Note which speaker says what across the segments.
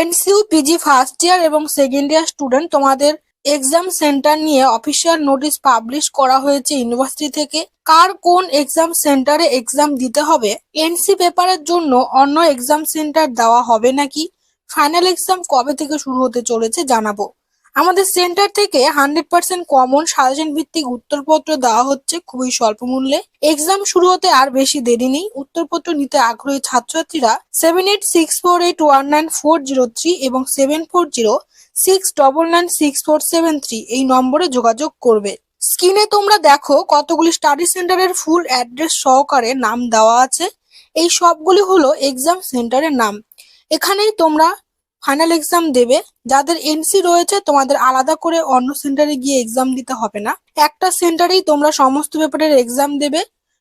Speaker 1: এনসিউ PG first year এবং second year student তোমাদের exam centre নিয়ে অফিসিয়াল নোটিশ পাবলিশ করা হয়েছে ইউনিভার্সিটি থেকে। কার কোন এক্সাম সেন্টারে এক্সাম দিতে হবে? এনসি পেপারের জন্য অন্য এক্সাম সেন্টার দেওয়া হবে নাকি? ফাইনাল এক্সাম কবে থেকে শুরু হতে চলেছে জানাব। আমাদের সেন্টার থেকে হান্ড্রেড পার্সেন্ট কমন সাজেশন ভিত্তিক উত্তরপত্র দেওয়া হচ্ছে খুবই স্বল্প মূল্যে। এক্সাম শুরু হতে আর বেশি দেরি নেই। উত্তরপত্র নিতে আগ্রহী ছাত্রছাত্রীরা seven eight six four eight one nine four zero three এবং seven four zero six double nine six four seven three এই নম্বরে যোগাযোগ করবে। স্ক্রিনে তোমরা দেখো কতগুলি স্টাডি সেন্টারের ফুল অ্যাড্রেস সহকারে নাম দেওয়া আছে। এই সবগুলি হলো এক্সাম সেন্টারের নাম। এখানেই তোমরা ফাইনাল এক্সাম দেবে, যাদের এনসি রয়েছে তোমাদের আলাদা করে অন্য সেন্টারে গিয়ে এক্সাম দিতে হবে না। একটা সেন্টারেই তোমরা সমস্ত পেপারের এক্সাম দেবে,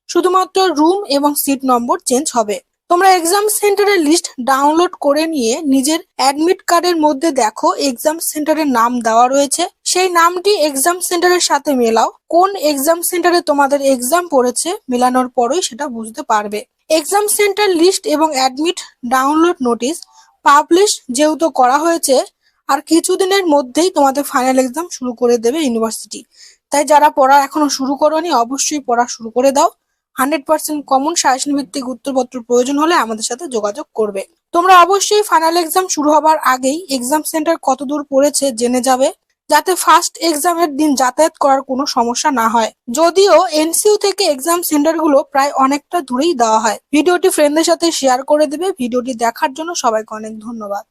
Speaker 1: শুধুমাত্র রুম এবং সিট নম্বর চেঞ্জ হবে। তোমরা এক্সাম সেন্টারের লিস্ট ডাউনলোড করে নিয়ে নিজের অ্যাডমিট কার্ডের মধ্যে দেখো এক্সাম সেন্টারের নাম দেওয়া রয়েছে। সেই নামটি এক্সাম সেন্টারের সাথে মেলাও। কোন এক্সাম সেন্টারে তোমাদের এক্সাম পড়েছে মেলানোর পরই সেটা বুঝতে পারবে। এক্সাম সেন্টার লিস্ট এবং অ্যাডমিট ডাউনলোড নোটিশ পাবলিশ যেহেতু করা হয়েছে, আর কিছুদিনের মধ্যেই তোমাদের ফাইনাল এক্সাম শুরু করে দেবে ইউনিভার্সিটি তাই যারা পড়া এখনও শুরু করোনি, অবশ্যই পড়া শুরু করে দাও। হান্ড্রেড পার্সেন্ট কমন সাজেশন ভিত্তিক উত্তরপত্র প্রয়োজন হলে আমাদের সাথে যোগাযোগ করবে। তোমরা অবশ্যই ফাইনাল এক্সাম শুরু হবার আগেই এক্সাম সেন্টার কত দূর পড়েছে, জেনে যাবে। যাতে ফার্স্ট এক্সামের দিন যাতায়াত করার কোনো সমস্যা না হয়। যদিও এনসিইউ থেকে এক্সাম সেন্টারগুলো প্রায় অনেকটা দূরেই দেওয়া হয়। ভিডিওটি ফ্রেন্ডদের সাথে শেয়ার করে দেবে। ভিডিওটি দেখার জন্য সবাইকে অনেক ধন্যবাদ।